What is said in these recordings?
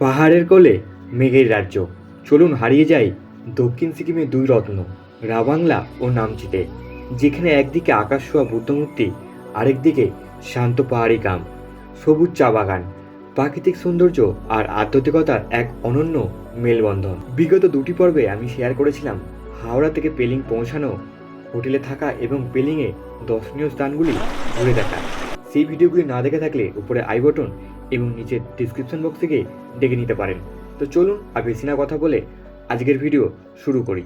পাহাড়ের কোলে মেঘের রাজ্য। চলুন হারিয়ে যাই দক্ষিণ সিকিমের দুই রত্ন, রাবাংলা ও নামচিতে, যেখানে একদিকে আকাশ ছোঁয়া বুদ্ধমূর্তি আরেকদিকে শান্ত পাহাড়ি গ্রাম, সবুজ চা বাগান, প্রাকৃতিক সৌন্দর্য আর আধ্যাত্মিকতার এক অনন্য মেলবন্ধন। বিগত দুটি পর্বে আমি শেয়ার করেছিলাম হাওড়া থেকে পেলিং পৌঁছানো, হোটেলে থাকা এবং পেলিংয়ে দর্শনীয় স্থানগুলি ঘুরে দেখা। সেই ভিডিওগুলি না দেখে থাকলে উপরে আই বটন এবং নিচের ডিসক্রিপশন বক্স থেকে ডেকে নিতে পারেন। তো চলুন আর বেশি না কথা বলে আজকের ভিডিও শুরু করি।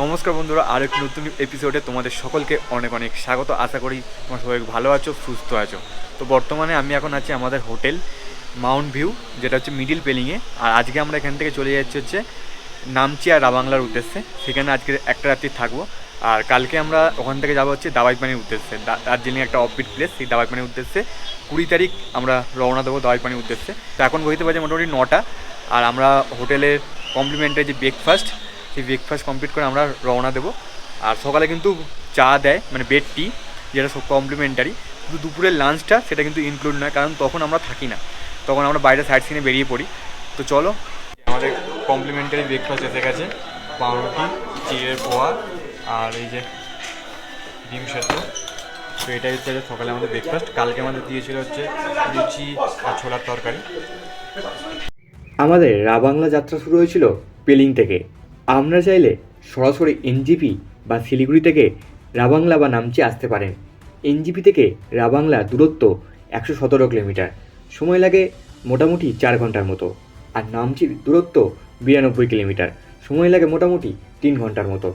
নমস্কার বন্ধুরা আর এক নতুন এপিসোডে তোমাদের সকলকে অনেক অনেক স্বাগত। আশা করি তোমার সবাই ভালো আছো, সুস্থ আছো। তো বর্তমানে আমি এখন আছি আমাদের হোটেল মাউন্ট ভিউ, যেটা হচ্ছে মিডিল পেলিংয়ে আর আজকে আমরা এখান থেকে চলে যাচ্ছি হচ্ছে নামচি আর রাবাংলার উদ্দেশ্যে। সেখানে আজকে একটা রাত্রি থাকব। আর কালকে আমরা ওখান থেকে যাব হচ্ছে দাবাইপানির উদ্দেশ্যে। দার্জিলিং একটা অফবিট প্লেস সেই দাবাইপানির উদ্দেশ্যে। কুড়ি তারিখ আমরা রওনা দেবো দাবাইপানির উদ্দেশ্যে। তো এখন বইতে বাজে মোটামুটি নটা। আর আমরা হোটেলের কমপ্লিমেন্টারি যে ব্রেকফাস্ট সেই ব্রেকফাস্ট কমপ্লিট করে আমরা রওনা দেবো। আর সকালে কিন্তু চা দেয় মানে বেড টি যেটা সব কমপ্লিমেন্টারি কিন্তু দুপুরের লাঞ্চটা সেটা কিন্তু ইনক্লুড নয়, কারণ তখন আমরা থাকি না। তখন আমরা বাইরে সাইড সিনে বেরিয়ে পড়ি। তো চলো, আমাদের কমপ্লিমেন্টারি ব্রেকফাস্ট এসে গেছে। পাউরুটি, চিড়ের পোয়া আর এই যে ডিম সেদ্ধ, তো এটাই হচ্ছে সকালে আমাদের ব্রেকফাস্ট কালকে আমাদের দিয়েছিল হচ্ছে লুচি আর ছোলার তরকারি। আমাদের রাবাংলা যাত্রা শুরু হয়েছিল পেলিং থেকে। আপনারা চাইলে সরাসরি এনজিপি বা শিলিগুড়ি থেকে রাবাংলা বা নামচি আসতে পারেন। এনজিপি থেকে রাবাংলা দূরত্ব একশো সতেরো কিলোমিটার। সময় লাগে মোটামুটি চার ঘণ্টার মতো। আর নামচির দূরত্ব বিরানব্বই কিলোমিটার। সময় লাগে মোটামুটি তিন ঘণ্টার মতো।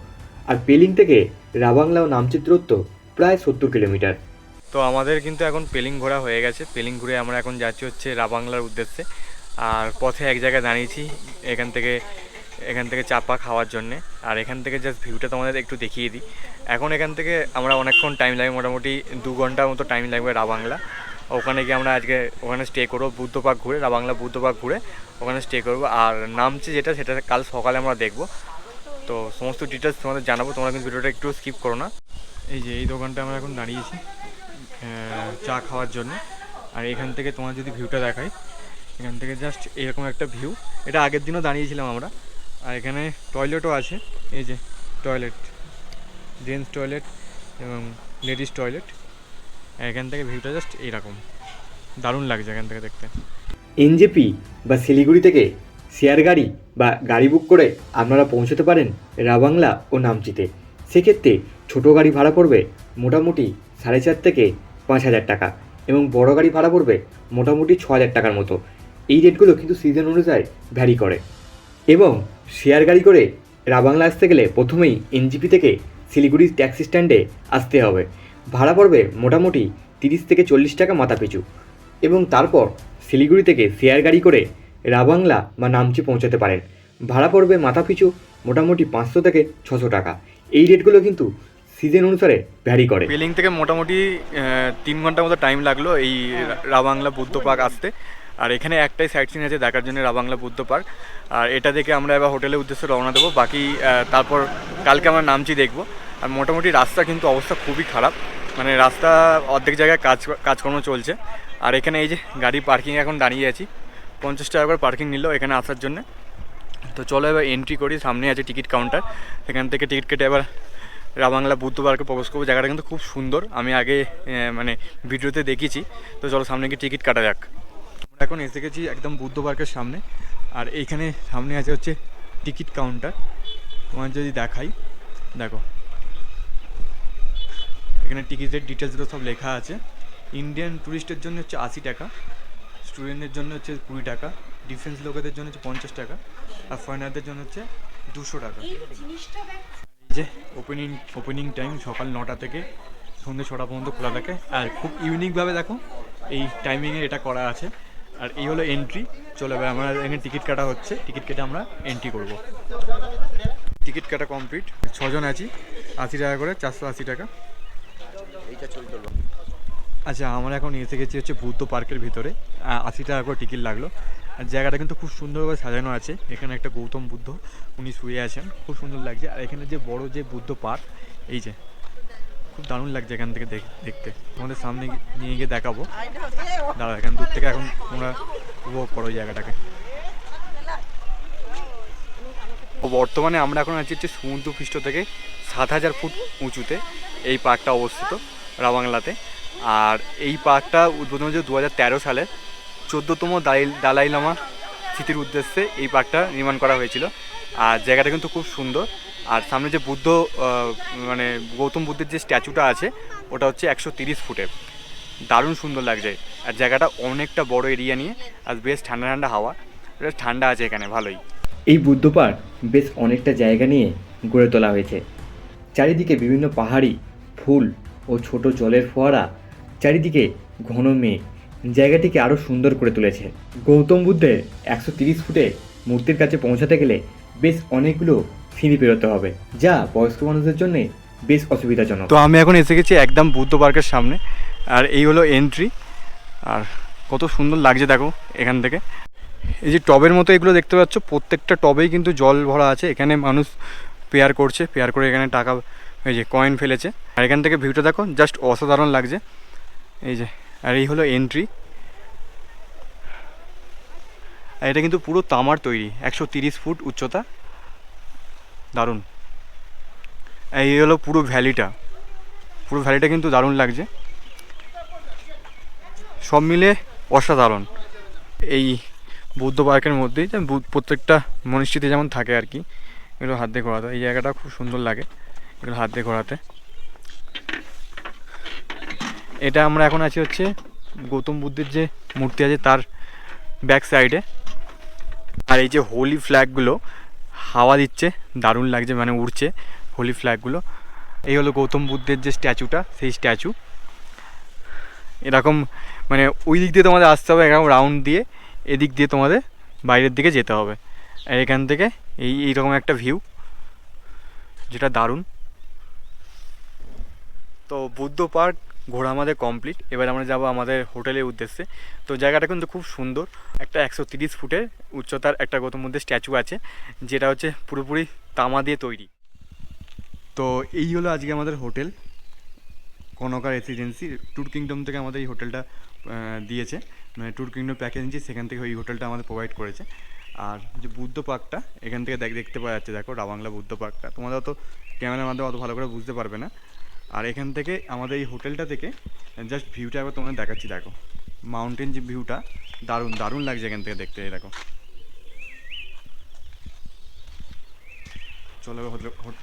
আর পেলিং থেকে রাবাংলা ও দূরত্ব প্রায় সত্তর কিলোমিটার। তো আমাদের কিন্তু এখন পেলিং ঘোরা হয়ে গেছে। পেলিং ঘুরে আমরা এখন যাচ্ছি হচ্ছে রাবাংলার উদ্দেশ্যে। আর পথে এক জায়গায় দাঁড়িয়েছি এখান থেকে এখান থেকে চাপা খাওয়ার জন্যে। আর এখান থেকে জাস্ট ভিউটা তোমাদের একটু দেখিয়ে দিই। এখন এখান থেকে আমরা অনেকক্ষণ টাইম লাগবে, মোটামুটি দু ঘণ্টার মতো টাইম লাগবে রাবাংলা। ওখানে গিয়ে আমরা আজকে ওখানে স্টে করব বুদ্ধ পার্ক ঘুরে, রাবাংলা বুদ্ধ পার্ক ঘুরে ওখানে স্টে করব। আর নামছি যেটা, সেটা কাল সকালে আমরা দেখব। তো সমস্ত ডিটেলস তোমাদের জানাব, তোমরা কিন্তু ভিডিওটা একটু স্কিপ করো না। এই যে, এই দোকানটা আমরা এখন দাঁড়িয়েছি চা খাওয়ার জন্য। আর এখান থেকে তোমার যদি ভিউটা দেখাই, এখান থেকে জাস্ট এরকম একটা ভিউ এটা আগের দিনও দাঁড়িয়েছিলাম আমরা। আর এখানে টয়লেটও আছে। এই যে টয়লেট জেন্টস টয়লেট এবং লেডিস টয়লেট এখান থেকে ভিউটা জাস্ট এইরকম দারুণ লাগছে এখান থেকে দেখতে। এনজেপি বা শিলিগুড়ি থেকে শেয়ার গাড়ি বা গাড়ি বুক করে আপনারা পৌঁছতে পারেন রাবাংলা ও নামচিতে। সেক্ষেত্রে ছোটো গাড়ি ভাড়া পড়বে মোটামুটি সাড়ে চার থেকে পাঁচ হাজার টাকা এবং বড় গাড়ি ভাড়া পড়বে মোটামুটি ছ হাজার টাকার মতো। এই রেটগুলো কিন্তু সিজন অনুযায়ী ভ্যারি করে। এবং শেয়ার গাড়ি করে রাবাংলা আসতে গেলে প্রথমেই এনজিপি থেকে শিলিগুড়ি ট্যাক্সি স্ট্যান্ডে আসতে হবে। ভাড়া পড়বে মোটামুটি তিরিশ থেকে চল্লিশ টাকা মাথা পিছু এবং তারপর শিলিগুড়ি থেকে শেয়ার গাড়ি করে রাবাংলা বা নামচি পৌঁছাতে পারেন। ভাড়া পড়বে মাথা পিছু মোটামুটি পাঁচশো থেকে ছশো টাকা। এই রেটগুলো কিন্তু সিজন অনুসারে ভ্যারি করে। পেলিং থেকে মোটামুটি তিন ঘণ্টার মতো টাইম লাগল এই রাবাংলা বুদ্ধ পার্ক আসতে। আর এখানে একটাই সাইট সিন আছে দেখার জন্য রাবাংলা বুদ্ধ পার্ক। আর এটা দেখে আমরা এবার হোটেলের উদ্দেশ্যে রওনা দেবো। বাকি তারপর কালকে আমরা নামচি দেখব। আর মোটামুটি রাস্তা কিন্তু অবস্থা খুবই খারাপ। মানে রাস্তা অর্ধেক জায়গায় কাজ, কাজকর্ম চলছে। আর এখানে এই যে গাড়ি পার্কিং এখন দাঁড়িয়ে আছি। পঞ্চাশ টাকা করে পার্কিং নিল এখানে আসার জন্য। তো চলো এবার এন্ট্রি করি সামনে আছে টিকিট কাউন্টার সেখান থেকে টিকিট কেটে এবার রাবাংলা বুদ্ধ পার্কে প্রবেশ করব। জায়গাটা কিন্তু খুব সুন্দর। আমি আগে মানে ভিডিওতে দেখেছি তো চলো সামনে গিয়ে টিকিট কাটা যাক। আমরা এখন এসে গেছি একদম বুদ্ধ পার্কের সামনে। আর এইখানে সামনে আছে হচ্ছে টিকিট কাউন্টার তোমার যদি দেখাই, দেখো। এখানে টিকিটের ডিটেলসগুলো সব লেখা আছে। ইন্ডিয়ান ট্যুরিস্টের জন্য হচ্ছে আশি টাকা। স্টুডেন্টের জন্য হচ্ছে কুড়ি টাকা ডিফেন্স লোকেদের জন্য হচ্ছে পঞ্চাশ টাকা আর ফরেনারদের জন্য হচ্ছে দুশো টাকা। যে ওপেনিং ওপেনিং টাইম সকাল নটা থেকে সন্ধ্যে ছটা পর্যন্ত খোলা থাকে। আর খুব ইউনিকভাবে দেখো এই টাইমিংয়ে এটা করা আছে। আর এই হলো এন্ট্রি চলে এবার আমরা এখানে টিকিট কাটা হচ্ছে। টিকিট কেটে আমরা এন্ট্রি করব। টিকিট কাটা কমপ্লিট ছজন আছি আশি টাকা করে চারশো আশি টাকা। আচ্ছা আমরা এখন এসে গেছি হচ্ছে বুদ্ধ পার্কের ভিতরে। আশি টাকা করে টিকিট লাগল। আর জায়গাটা কিন্তু খুব সুন্দরভাবে সাজানো আছে। এখানে একটা গৌতম বুদ্ধ, উনি শুয়ে আছেন। খুব সুন্দর লাগছে। আর এখানে যে বড় যে বুদ্ধ পার্ক, এই যে, খুব দারুণ লাগছে এখান থেকে দেখ- দেখতে। তোমাদের সামনে নিয়ে গিয়ে দেখাবো। দাঁড়া এখান দূর থেকে এখন তোমরা উপভোগ করো জায়গাটাকে। বর্তমানে আমরা এখন আছি হচ্ছে সমুদ্রপৃষ্ঠ থেকে সাত হাজার ফুট উঁচুতে। এই পার্কটা অবস্থিত রাবাংলাতে। আর এই পার্কটা উদ্বোধন হয়েছে দু হাজার তেরো সালে। চোদ্দোতম দালাই দালাই লামা স্মৃতির উদ্দেশ্যে এই পার্কটা নির্মাণ করা হয়েছিল। আর জায়গাটা কিন্তু খুব সুন্দর। আর সামনে যে বুদ্ধ মানে গৌতম বুদ্ধের যে স্ট্যাচুটা আছে, ওটা হচ্ছে একশো তিরিশ ফুটের। দারুণ সুন্দর লাগছে। আর জায়গাটা অনেকটা বড় এরিয়া নিয়ে, আর বেশ ঠান্ডা ঠান্ডা হাওয়া। বেশ ঠান্ডা আছে এখানে, ভালোই। এই বুদ্ধ পার্ক বেশ অনেকটা জায়গা নিয়ে গড়ে তোলা হয়েছে। চারিদিকে বিভিন্ন পাহাড়ি, ফুল ও ছোট জলের ফোয়ারা চারিদিকে ঘন মেঘ। জায়গাটিকে আরও সুন্দর করে তুলেছে। গৌতম বুদ্ধের একশো তিরিশ ফুটে মূর্তির কাছে পৌঁছাতে গেলে বেশ অনেকগুলো সিঁড়ি পেরোতে হবে, যা বয়স্ক মানুষদের জন্য বেশ অসুবিধাজনক। তো আমি এখন এসে গেছি একদম বুদ্ধ পার্কের সামনে, আর এই হলো এন্ট্রি আর কত সুন্দর লাগছে দেখো এখান থেকে। এই যে টবের মতো এগুলো দেখতে পাচ্ছ, প্রত্যেকটা টবেই কিন্তু জল ভরা আছে। এখানে মানুষ পেয়ার করছে, পেয়ার করে এখানে টাকা, এই যে কয়েন ফেলেছে। আর এখান থেকে ভিউটা দেখো জাস্ট অসাধারণ লাগছে। এই যে, আর এই হলো এন্ট্রি আর এটা কিন্তু পুরো তামার তৈরি, একশো তিরিশ ফুট উচ্চতা। দারুণ। এই হলো পুরো ভ্যালিটা। পুরো ভ্যালিটা কিন্তু দারুণ লাগছে। সব মিলে অসাধারণ। এই বুদ্ধ পার্কের মধ্যেই যে প্রত্যেকটা মনীষীতে যেমন থাকে আর কি, এগুলো হাত দিয়ে ঘোরাতে। এই জায়গাটা খুব সুন্দর লাগে, এগুলো হাত দিয়ে ঘোরাতে। এটা আমরা এখন আছি হচ্ছে গৌতম বুদ্ধের যে মূর্তি আছে তার ব্যাক সাইডে আর এই যে হোলি ফ্ল্যাগগুলো হাওয়া দিচ্ছে, দারুণ লাগছে মানে উড়ছে হোলি ফ্ল্যাগগুলো এই হলো গৌতম বুদ্ধের যে স্ট্যাচুটা সেই স্ট্যাচু এরকম মানে ওই দিক দিয়ে তোমাদের আসতে হবে, এরকম রাউন্ড দিয়ে এদিক দিয়ে তোমাদের বাইরের দিকে যেতে হবে। আর এখান থেকে এই, এইরকম একটা ভিউ যেটা দারুণ। তো বুদ্ধ পার্ক ঘোরা আমাদের কমপ্লিট এবার আমরা যাব আমাদের হোটেলের উদ্দেশ্যে। তো জায়গাটা কিন্তু খুব সুন্দর। একটা একশো তিরিশ ফুটের উচ্চতার একটা গৌতম বুদ্ধের স্ট্যাচু আছে, যেটা হচ্ছে পুরোপুরি তামা দিয়ে তৈরি। তো এই হলো আজকে আমাদের hotel Kanaka residency tour kingdom থেকে আমাদের এই হোটেলটা দিয়েছে। মানে ট্যুর কিংডম প্যাকেজ নিয়েছি, সেখান থেকে ওই হোটেলটা আমাদের প্রোভাইড করেছে। আর যে বুদ্ধ পার্কটা, এখান থেকে দেখ, দেখতে পাওয়া যাচ্ছে, দেখো রাবাংলা বুদ্ধ পার্কটা। তোমাদের অত ক্যামেরার মাধ্যমে অত ভালো করে বুঝতে পারবে না। আর এখান থেকে আমাদের এই হোটেলটা থেকে জাস্ট ভিউটা একবার তোমাদের দেখাচ্ছি, দেখো। মাউন্টেন যে ভিউটা দারুণ দারুণ লাগছে এখান থেকে দেখতে দেখো। চলো হোটেল, হোট-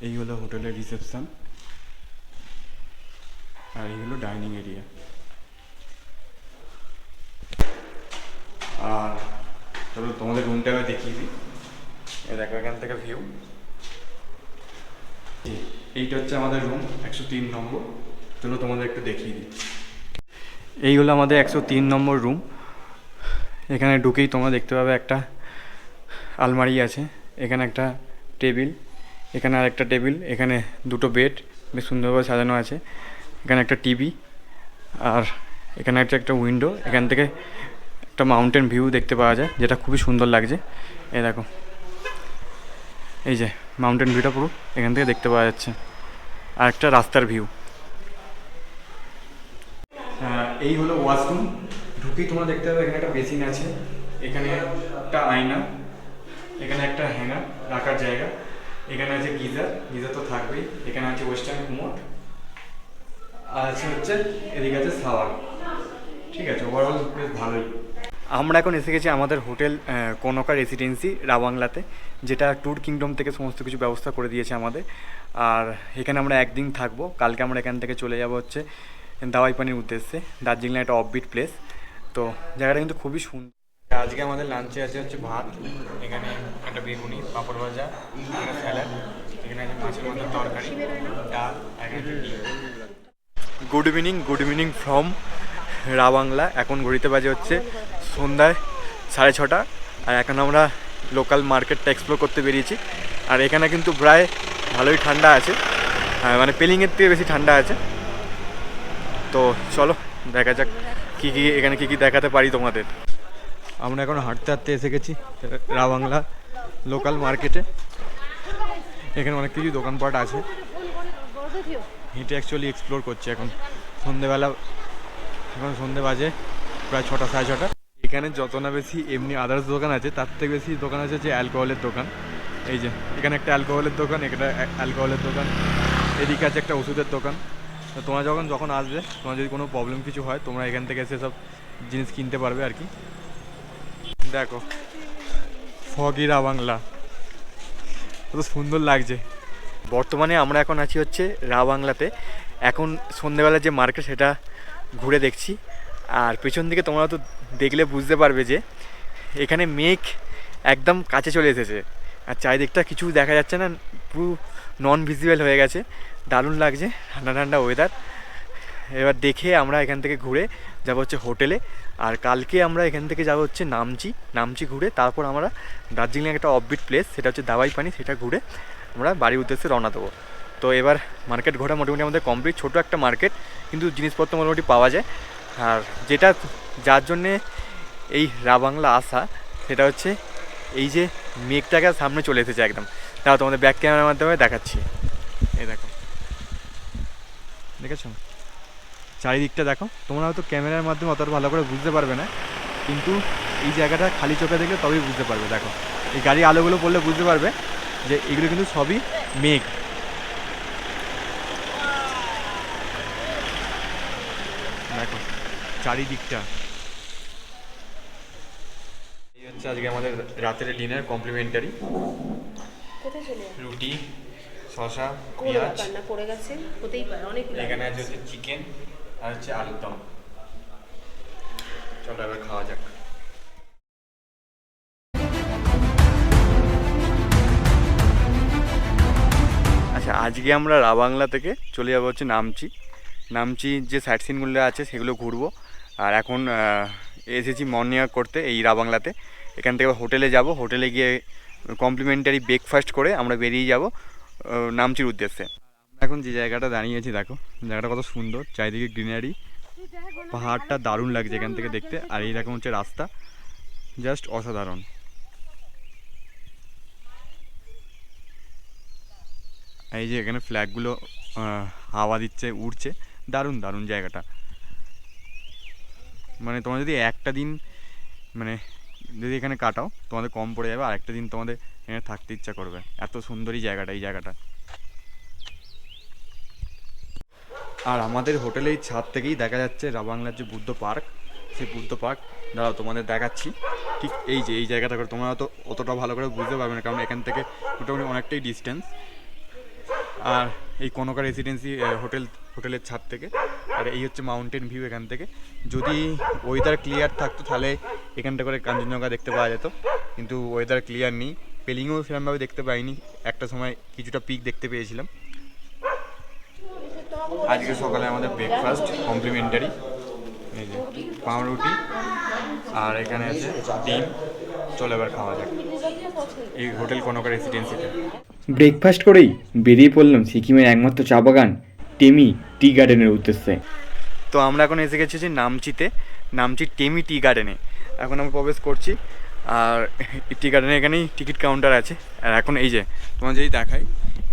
এই হলো হোটেলের রিসেপশন আর এই হলো ডাইনিং এরিয়া আর চলো তোমাদের রুমটা আমি দেখিয়ে দিই। এ দেখো, এখান থেকে ভিউ এইটা হচ্ছে আমাদের রুম একশো তিন নম্বর। চলো তোমাদের একটু দেখিয়ে দিই। এই হলো আমাদের একশো তিন নম্বর রুম এখানে ঢুকেই তোমরা দেখতে পাবে একটা আলমারি আছে, এখানে একটা টেবিল, এখানে আর একটা টেবিল, এখানে দুটো বেড বেশ সুন্দরভাবে সাজানো আছে। এখানে একটা টিভি আর এখানে একটা একটা উইন্ডো এখান থেকে একটা মাউন্টেন ভিউ দেখতে পাওয়া যায়, যেটা খুবই সুন্দর লাগছে। এই দেখো। এই যে মাউন্টেন ভিউটা পুরো এখান থেকে দেখতে পাওয়া যাচ্ছে। আর একটা রাস্তার ভিউ এই হলো ওয়াশরুম ঢুকেই তোমরা দেখতে পাবে, এখানে একটা বেসিন আছে, এখানে একটা আয়না, এখানে একটা হ্যাঙ্গার রাখার জায়গা, এখানে আছে গিজার গিজার তো থাকবেই, এখানে আছে ওয়েস্টার্ন কুমোট আর আছে হচ্ছে, এদিকে আছে সাওয়ার। ঠিক আছে ওভারঅল বেশ ভালোই। আমরা এখন এসে গেছি আমাদের হোটেল কনকা রেসিডেন্সি রাবাংলাতে যেটা ট্যুর কিংডম থেকে সমস্ত কিছু ব্যবস্থা করে দিয়েছে আমাদের। আর এখানে আমরা একদিন থাকব। কালকে আমরা এখান থেকে চলে যাব হচ্ছে দাওয়াই পানির উদ্দেশ্যে। দার্জিলিং একটা অফবিট প্লেস তো জায়গাটা কিন্তু খুবই সুন্দর আজকে আমাদের লাঞ্চে আছে হচ্ছে ভাত, এখানে একটা বেগুনি, পাঁপড় ভাজা এখানে স্যালাড এখানে আছে মাছের মাথার তরকারি, ডাল good evening good evening from Rabangla এখন ঘড়িতে বাজে হচ্ছে সন্ধ্যায় সাড়ে ছটা, আর এখন আমরা লোকাল মার্কেটটা এক্সপ্লোর করতে বেরিয়েছি। আর এখানে কিন্তু প্রায় ভালোই ঠান্ডা আছে। মানে পেলিংয়ের থেকে বেশি ঠান্ডা আছে। তো চলো, দেখা যাক কী কী এখানে কী কী দেখাতে পারি তোমাদের। আমরা এখন হাঁটতে হাঁটতে এসে গেছি রাবাংলা লোকাল মার্কেটে এখানে অনেক কিছু দোকানপাট আছে। হেঁটে অ্যাকচুয়ালি এক্সপ্লোর করছে এখন। সন্ধেবেলা, এখন সন্ধে বাজে প্রায় ছটা, সাড়ে ছটা। এখানে যত না বেশি এমনি আদার্স দোকান আছে, তার থেকে বেশি দোকান আছে যে অ্যালকোহলের দোকান। এই যে, এখানে একটা অ্যালকোহলের দোকান এখানে অ্যালকোহলের দোকান, এদিকে আছে একটা ওষুধের দোকান। তো তোমরা যখন যখন আসবে, তোমার যদি কোনো প্রবলেম কিছু হয়, তোমরা এখান থেকে এসে সব জিনিস কিনতে পারবে আর কি। দেখো, ফগিরা বাংলা। কত সুন্দর লাগছে। বর্তমানে আমরা এখন আছি হচ্ছে রা বাংলাতে। এখন সন্ধেবেলা যে মার্কেট সেটা ঘুরে দেখছি। আর পেছন দিকে তোমরা তো দেখলে বুঝতে পারবে যে এখানে মেঘ একদম কাছে চলে এসেছে। আর চারিদিকটা কিছু দেখা যাচ্ছে না, পুরো নন ভিজিবল হয়ে গেছে। দারুণ লাগছে, ঠান্ডা ঠান্ডা ওয়েদার এবার দেখে আমরা এখান থেকে ঘুরে যাব হচ্ছে হোটেলে আর কালকে আমরা এখান থেকে যাব হচ্ছে নামচি নামচি ঘুরে। তারপর আমরা দার্জিলিং একটা অফবিট প্লেস সেটা হচ্ছে দাবাই পানি সেটা ঘুরে আমরা বাড়ির উদ্দেশ্যে রওনা দেবো। তো এবার মার্কেট ঘোরা মোটামুটি আমাদের কমপ্লিট ছোটো একটা মার্কেট কিন্তু জিনিসপত্র মোটামুটি পাওয়া যায়। আর যেটা যার জন্যে এই রা বাংলা আসা, সেটা হচ্ছে এই যে মেঘটাকে সামনে চলে এসেছে একদম। তাও তোমাদের ব্যাক ক্যামেরার মাধ্যমে দেখাচ্ছি। এই দেখো। দেখেছ? চারিদিকটা দেখো। তোমরা হয়তো ক্যামেরার মাধ্যমে অতটা ভালো করে বুঝতে পারবে না, কিন্তু এই জায়গাটা খালি চোখে দেখলে তবেই বুঝতে পারবে। দেখো, এই গাড়ি আলোগুলো পড়লে বুঝতে পারবে যে এগুলো কিন্তু সবই মেঘ দেখো চারিদিকটা। এই হচ্ছে আজকে আমাদের রাতের ডিনার কমপ্লিমেন্টারি। রুটি শশা পেঁয়াজ। না পড়ে গেছে হতেই পারে অনেক এখানে আছে হচ্ছে চিকেন আর হচ্ছে আলুর দম। চলো এবার খাওয়া যাক। আচ্ছা আজকে আমরা রাবাংলা থেকে চলে যাব হচ্ছে নামচি। নামচি যে সাইট সিনগুলো আছে সেগুলো ঘুরবো। আর এখন এসেছি মর্নিং ওয়াক করতে এই রাবাংলাতে এখান থেকে হোটেলে যাব। হোটেলে গিয়ে কমপ্লিমেন্টারি ব্রেকফাস্ট করে আমরা বেরিয়ে যাব নামচির উদ্দেশ্যে। এখন যে জায়গাটা দাঁড়িয়েছি, দেখো, জায়গাটা কত সুন্দর, চারিদিকে গ্রিনারি পাহাড়টা দারুণ লাগছে এখান থেকে দেখতে। আর এইরকম হচ্ছে রাস্তা জাস্ট অসাধারণ। এই যে এখানে ফ্ল্যাগগুলো হাওয়া দিচ্ছে, উড়ছে। দারুণ দারুণ জায়গাটা। মানে তোমরা যদি একটা দিন মানে যদি এখানে কাটাও, তোমাদের কম পড়ে যাবে, আর একটা দিন তোমাদের এখানে থাকতে ইচ্ছা করবে। এত সুন্দরই জায়গাটা, এই জায়গাটা। আর আমাদের হোটেলের ছাদ থেকেই দেখা যাচ্ছে রাবাংলার যে বুদ্ধ পার্ক, সেই বুদ্ধ পার্ক। দাঁড়াও, তোমাদের দেখাচ্ছি। ঠিক এই যে, এই জায়গাটা করে তোমরা তো অতটা ভালো করে বুঝতে পারবে না, কারণ এখান থেকে মোটামুটি অনেকটাই ডিস্টেন্স আর এই কনকা রেসিডেন্সি হোটেল হোটেলের ছাদ থেকে। আর এই হচ্ছে মাউন্টেন ভিউ এখান থেকে। যদি ওয়েদার ক্লিয়ার থাকতো, তাহলে এখানটা করে কাঞ্চনজঙ্ঘা দেখতে পাওয়া যেত। কিন্তু ওয়েদার ক্লিয়ার নেই। পেলিংও সেরকমভাবে দেখতে পাইনি। একটা সময় কিছুটা পিক দেখতে পেয়েছিলাম। আজকে সকালে আমাদের ব্রেকফাস্ট কমপ্লিমেন্টারি পাউরুটি। আর এখানে আছে ডিম। চলো এবার খাওয়া যাক। এই হোটেল কনকা রেসিডেন্সিতে ব্রেকফাস্ট করেই বেরিয়ে পড়লাম সিকিমের একমাত্র চা বাগান টেমি টি গার্ডেনের উদ্দেশ্যে। তো আমরা এখন এসে গেছি যে নামচিতে। নামচি টেমি টি গার্ডেনে। এখন আমরা প্রবেশ করছি। আর টি গার্ডেনে এখানেই টিকিট কাউন্টার আছে। আর এখন এই যে তোমার যদি দেখাই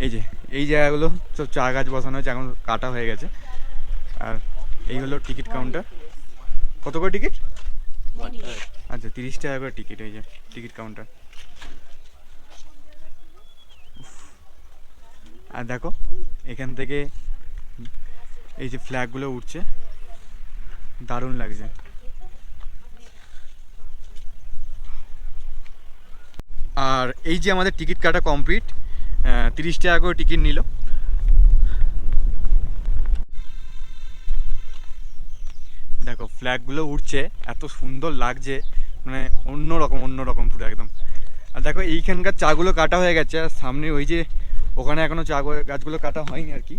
এই যে এই জায়গাগুলো সব চা গাছ বসানো হয়েছে এখন কাটা হয়ে গেছে। আর এই হলো টিকিট কাউন্টার। কত করে টিকিট? আচ্ছা তিরিশ টাকা করে টিকিট এই যে টিকিট কাউন্টার আর দেখো, এখান থেকে এই যে ফ্ল্যাগগুলো উঠছে, দারুণ লাগছে। আর এই যে আমাদের টিকিট কাটা কমপ্লিট তিরিশ টাকা করে টিকিট নিল। ফ্ল্যাগগুলো উঠছে এত সুন্দর লাগছে মানে অন্য রকম অন্য রকম পুরো একদম। আর দেখো এইখানকার চাগুলো কাটা হয়ে গেছে, আর সামনে ওই যে ওখানে এখনও চা গাছগুলো কাটা হয়নি আর কি।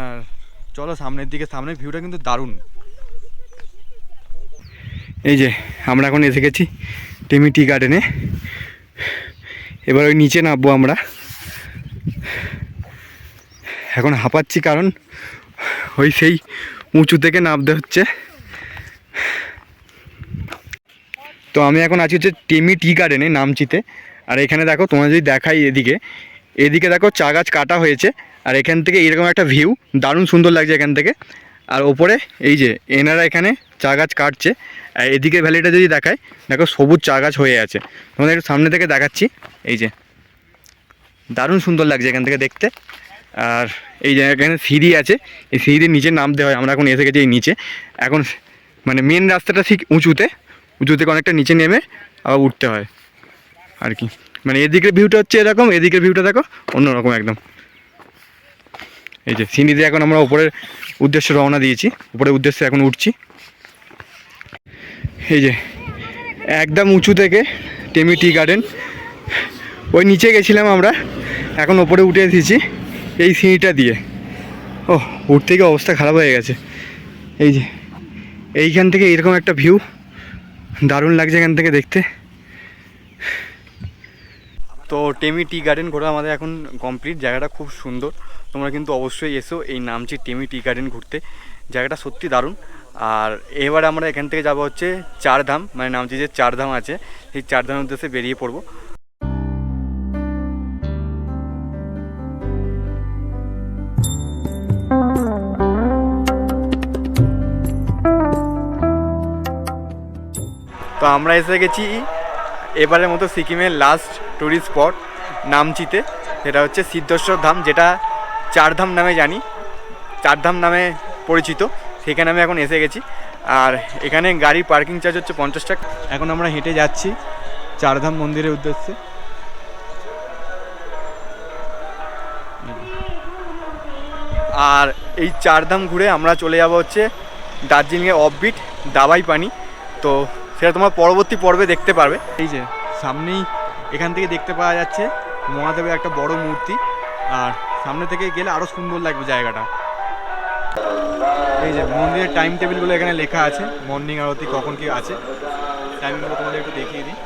আর চলো সামনের দিকে, সামনের ভিউটা কিন্তু দারুণ। এই যে, আমরা এখন এসে গেছি টেমি টি গার্ডেনে। এবার ওই নিচে নামবো আমরা। এখন হাঁপাচ্ছি কারণ ওই সেই উঁচু থেকে নামতে হচ্ছে। তো আমি এখন আছি হচ্ছে টেমি টি গার্ডেনে, নামচিতে। আর এখানে দেখো তোমার যদি দেখাই এদিকে এদিকে দেখো চা গাছ কাটা হয়েছে, আর এখান থেকে এরকম একটা ভিউ দারুণ সুন্দর লাগছে এখান থেকে। আর ওপরে এই যে, এনারা এখানে চা গাছ কাটছে, আর এদিকে ভ্যালিটা যদি দেখায় দেখো সবুজ চা গাছ হয়ে আছে। তোমাদের একটু সামনে থেকে দেখাচ্ছি, এই যে। দারুণ সুন্দর লাগছে এখান থেকে দেখতে। আর এই যে এখানে সিঁড়ি আছে, এই সিঁড়ির নিচে নামতে হয়, আমরা এখন এসে গেছি এই নিচে। এখন মানে মেন রাস্তাটা ঠিক উঁচুতে উঁচু থেকে অনেকটা নিচে নেমে আবার উঠতে হয় আর কি। মানে এদিকের ভিউটা হচ্ছে এরকম, এদিকের ভিউটা দেখো অন্যরকম একদম। এই যে সিঁড়ি দিয়ে এখন আমরা উপরের উদ্দেশ্যে রওনা দিয়েছি, উপরের উদ্দেশ্যে এখন উঠছি। এই যে একদম উঁচু থেকে টেমি টি গার্ডেন। ওই নিচে গেছিলাম আমরা, এখন ওপরে উঠে এসেছি এই সিঁড়িটা দিয়ে। ও উঠতে গিয়ে অবস্থা খারাপ হয়ে গেছে। এই যে এইখান থেকে এরকম একটা ভিউ দারুণ লাগছে এখান থেকে দেখতে। তো টেমি টি গার্ডেন ঘোরা আমাদের এখন কমপ্লিট, জায়গাটা খুব সুন্দর। তোমরা কিন্তু অবশ্যই এসো এই নামছি টেমি টি গার্ডেন ঘুরতে। জায়গাটা সত্যি দারুণ। আর এবার আমরা এখান থেকে যাব হচ্ছে চারধাম মানে নামছি যে চারধাম আছে, সেই চারধামের উদ্দেশ্যে বেরিয়ে পড়ব। তো আমরা এসে গেছি এবারের মতো সিকিমের লাস্ট ট্যুরিস্ট স্পট নামচিতে। সেটা হচ্ছে সিদ্ধেশ্বর ধাম, যেটা চারধাম নামে জানি। চারধাম নামে পরিচিত, সেখানে আমি এখন এসে গেছি। আর এখানে গাড়ির পার্কিং চার্জ হচ্ছে পঞ্চাশ টাকা। এখন আমরা হেঁটে যাচ্ছি চারধাম মন্দিরের উদ্দেশ্যে। আর এই চারধাম ঘুরে আমরা চলে যাব হচ্ছে দার্জিলিংয়ে অফবিট দাবাই পানি তো সেটা তোমার পরবর্তী পর্বে দেখতে পারবে। এই যে, সামনেই এখান থেকে দেখতে পাওয়া যাচ্ছে মহাদেবের একটা বড় মূর্তি, আর সামনে থেকে গেলে আরও সুন্দর লাগবে জায়গাটা। এই যে, মন্দিরের টাইম টেবিলগুলো এখানে লেখা আছে মর্নিং আরতি কখন কি আছে টাইমগুলো তোমাদের একটু দেখিয়ে দিই।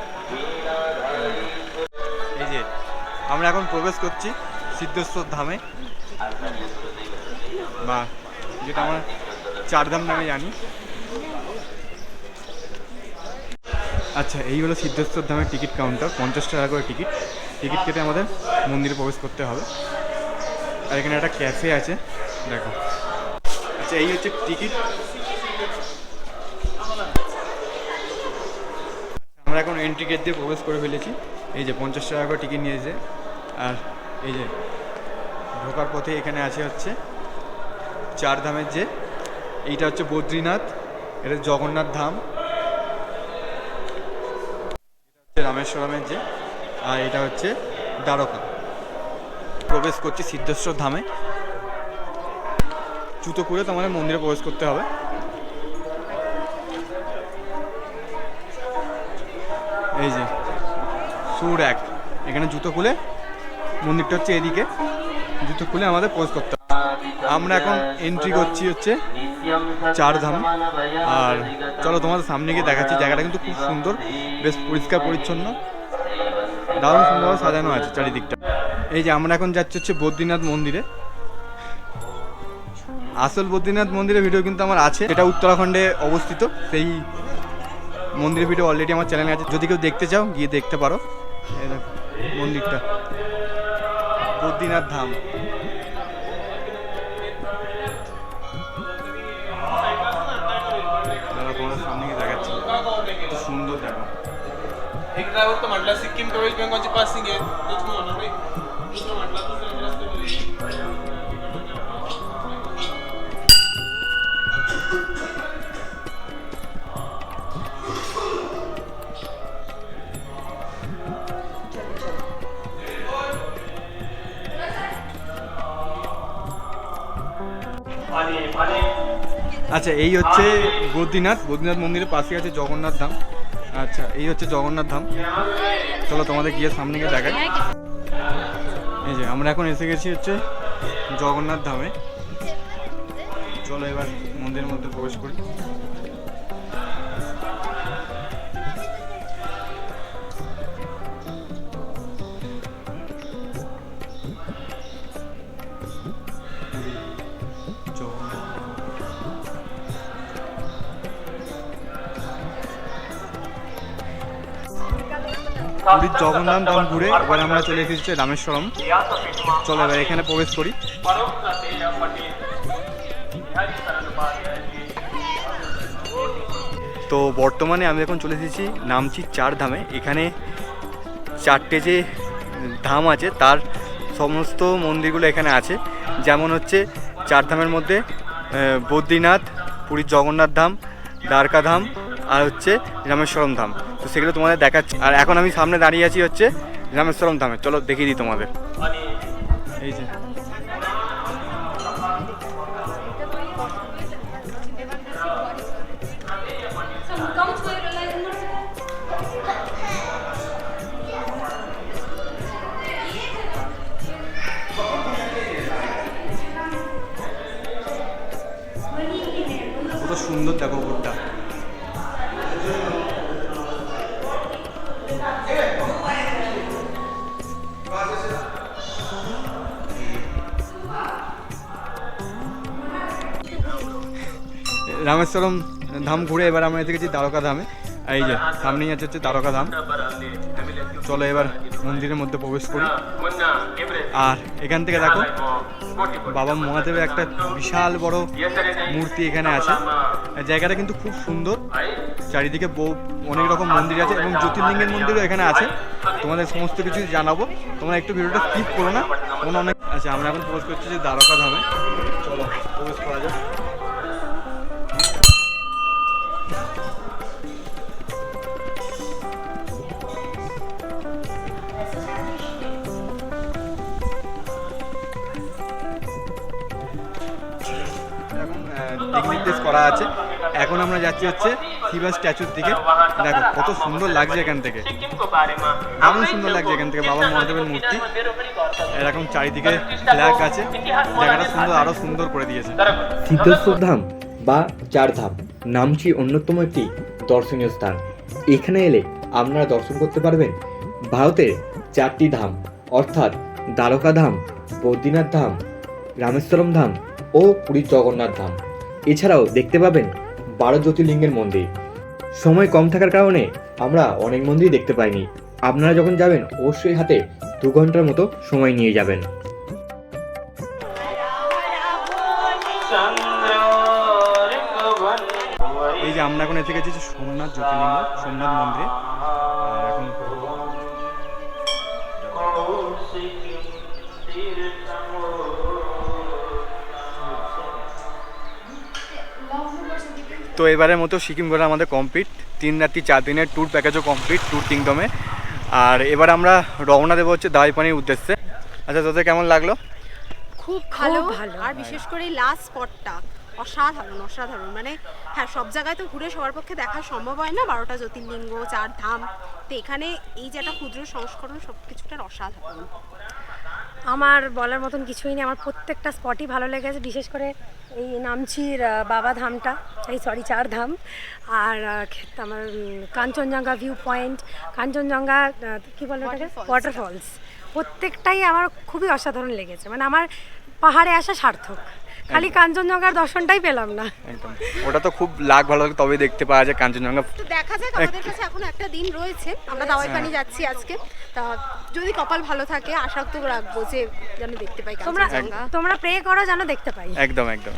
এই যে, আমরা এখন প্রবেশ করছি সিদ্ধেশ্বর ধামে। বা, যেটা আমরা চারধাম নামে জানি। আচ্ছা এই হলো সিদ্ধেশ্বর ধামের টিকিট কাউন্টার পঞ্চাশ টাকা করে টিকিট। টিকিট কেটে আমাদের মন্দিরে প্রবেশ করতে হবে। আর এখানে একটা ক্যাফে আছে, দেখো। আচ্ছা এই হচ্ছে টিকিট। আমরা এখন এন্ট্রি গেট দিয়ে প্রবেশ করে ফেলেছি। এই যে পঞ্চাশ টাকা করে টিকিট নিয়েছে। আর এই যে ঢোকার পথে এখানে আছে হচ্ছে চার ধামের যে, এইটা হচ্ছে বদ্রীনাথ, এটা জগন্নাথ ধাম। রামেশ্বরমের যে, আর এটা হচ্ছে দ্বারকা। প্রবেশ করছি সিদ্ধেশ্বর ধামে। জুতো করে তোমাদের মন্দিরে প্রবেশ করতে হবে। এই যে, সুর এক। এখানে জুতো খুলে, মন্দিরটা হচ্ছে এদিকে। জুতো খুলে আমাদের প্রবেশ করতে হবে। আমরা এখন এন্ট্রি করছি হচ্ছে চার ধাম। আর চলো তোমাদের সামনে গিয়ে দেখাচ্ছি। জায়গাটা কিন্তু খুব সুন্দর। বেশ পরিষ্কার পরিচ্ছন্ন। দারুণ সুন্দরভাবে সাজানো আছে চারিদিকটা। এই যে আমরা এখন যাচ্ছি হচ্ছে বদ্রীনাথ মন্দিরে। আসল বদ্রীনাথ মন্দিরের ভিডিও কিন্তু আমার আছে। এটা উত্তরাখণ্ডে অবস্থিত। সেই মন্দিরের ভিডিও অলরেডি আমার চ্যানেলে আছে। যদি কেউ দেখতে চাও, গিয়ে দেখতে পারো। মন্দিরটা। বদ্রীনাথ ধাম। एक ड्रायव्हर तर म्हटला सिक्कीम का वेस्ट बेंगॉलची पासिंग आहे तोच मी म्हणणार नाही दुसरं म्हटला दुसऱ्या रस्त्यामध्ये আচ্ছা এই হচ্ছে বদ্রীনাথ বদ্রীনাথ মন্দিরের পাশে আছে জগন্নাথ ধাম আচ্ছা এই হচ্ছে জগন্নাথ ধাম। চলো তোমাদের গিয়ে সামনে গিয়ে দেখাই এই যে আমরা এখন এসে গেছি হচ্ছে জগন্নাথ ধামে। চলো এবার মন্দিরের মধ্যে প্রবেশ করি। পুরীর জগন্নাথ ধাম ঘুরে এবার আমরা চলে এসেছি। রামেশ্বরম। চলো এবার এখানে প্রবেশ করি। তো বর্তমানে আমি এখন চলে এসেছি নামচি চার ধামে। এখানে চারটে যে ধাম আছে তার সমস্ত মন্দিরগুলো এখানে আছে। যেমন হচ্ছে চার ধামের মধ্যে বদ্রীনাথ পুরীর জগন্নাথ ধাম দ্বারকা ধাম আর হচ্ছে রামেশ্বরম ধাম। সেগুলো তোমাদের দেখাচ্ছি। আর এখন আমি সামনে দাঁড়িয়ে আছি হচ্ছে রামেশ্বরম ধামে। চলো দেখিয়ে দিই তোমাদের। এই যে। সুন্দর দেখো উপরটা। রামেশ্বরম ধাম ঘুরে এবার আমরা এসে গেছি দ্বারকা ধামে। এই যে, সামনেই আছে হচ্ছে দ্বারকা ধাম। চলো এবার মন্দিরের মধ্যে প্রবেশ করি। আর এখান থেকে দেখো, বাবা মহাদেবের একটা বিশাল বড় মূর্তি এখানে আছে। জায়গাটা কিন্তু খুব সুন্দর। চারিদিকে বহু, অনেক রকম মন্দির আছে এবং জ্যোতির্লিঙ্গের মন্দিরও এখানে আছে। তোমাদের সমস্ত কিছু জানাব। তোমরা একটু ভিডিওটা স্কিপ করো না। তোমরা অনেক আচ্ছা আমরা এখন প্রবেশ করছি যে দ্বারকা ধামে। চলো, প্রবেশ করা যাক। এখন আমরা যাচ্ছি হচ্ছে শিবা স্ট্যাচুর দিকে। দেখো, কত সুন্দর লাগছে এখান থেকে। দারুণ সুন্দর লাগছে এখান থেকে, বাবা মহাদেবের মূর্তি। এরকম চারিদিকে ফ্ল্যাগ আছে। জায়গাটা সুন্দর, আরও সুন্দর করে দিয়েছে। সিদ্ধেশ্বর ধাম বা চার ধাম নামচি অন্যতম একটি দর্শনীয় স্থান? এখানে এলে আপনারা দর্শন করতে পারবেন ভারতের চারটি ধাম, অর্থাৎ দ্বারকা ধাম, বদ্রীনাথ ধাম, রামেশ্বরম ধাম ও পুরীর জগন্নাথ ধাম। এছাড়াও দেখতে পাবেন বারো জ্যোতির্লিঙ্গের মন্দির। সময় কম থাকার কারণে আমরা অনেক মন্দির দেখতে পাইনি। আপনারা যখন যাবেন, অবশ্যই হাতে দু ঘণ্টার মতো সময় নিয়ে যাবেন। এই যে আমরা এখন এসে গেছি সোমনাথ জ্যোতির্লিঙ্গ, সোমনাথ মন্দিরে। তো এবারের মতো সিকিম ঘোরা আমাদের কমপ্লিট তিন রাত্রি চার দিনের ট্যুর প্যাকেজও কমপ্লিট ট্যুর কিংডমে আর এবার আমরা রওনা দেবো হচ্ছে দাইপানির উদ্দেশ্যে। আচ্ছা তোদের কেমন লাগল? খুব ভালো। ভালো। আর বিশেষ করে লাস্ট স্পটটা অসাধারণ অসাধারণ। মানে হ্যাঁ সব জায়গায় তো ঘুরে সবার পক্ষে দেখা সম্ভব হয় না। বারোটা জ্যোতির্লিঙ্গ চার ধাম। তো এখানে এই যে একটা ক্ষুদ্র সংস্করণ সব কিছুটার অসাধারণ। আমার বলার মতন কিছুই নেই। আমার প্রত্যেকটা স্পটই ভালো লেগেছে বিশেষ করে এই নামচির বাবা ধামটা। এই সরি চার ধাম। আর আমার কাঞ্চনজঙ্ঘা ভিউ পয়েন্ট কাঞ্চনজঙ্ঘা কী বলে ওটাকে। ওয়াটারফলস প্রত্যেকটাই আমার খুবই অসাধারণ লেগেছে। মানে আমার পাহাড়ে আসা সার্থক। খালি কাঞ্চনজঙ্ঘার দর্শনটাই পেলাম না। একদম। ওটা তো খুব লাগ ভালো লাগে তবে দেখতে পাওয়া যায় কাঞ্চনজঙ্ঘা। তো দেখা যাক আমাদের কাছে এখন একটা দিন রয়েছে। আমরা দাওয়াই পানি যাচ্ছি আজকে। তা যদি কপাল ভালো থাকে আশা তো রাখব যে যেন দেখতে পাই তোমরা কাঞ্চনজঙ্ঘা। তোমরা প্রে করো যেন দেখতে পাই। একদম একদম।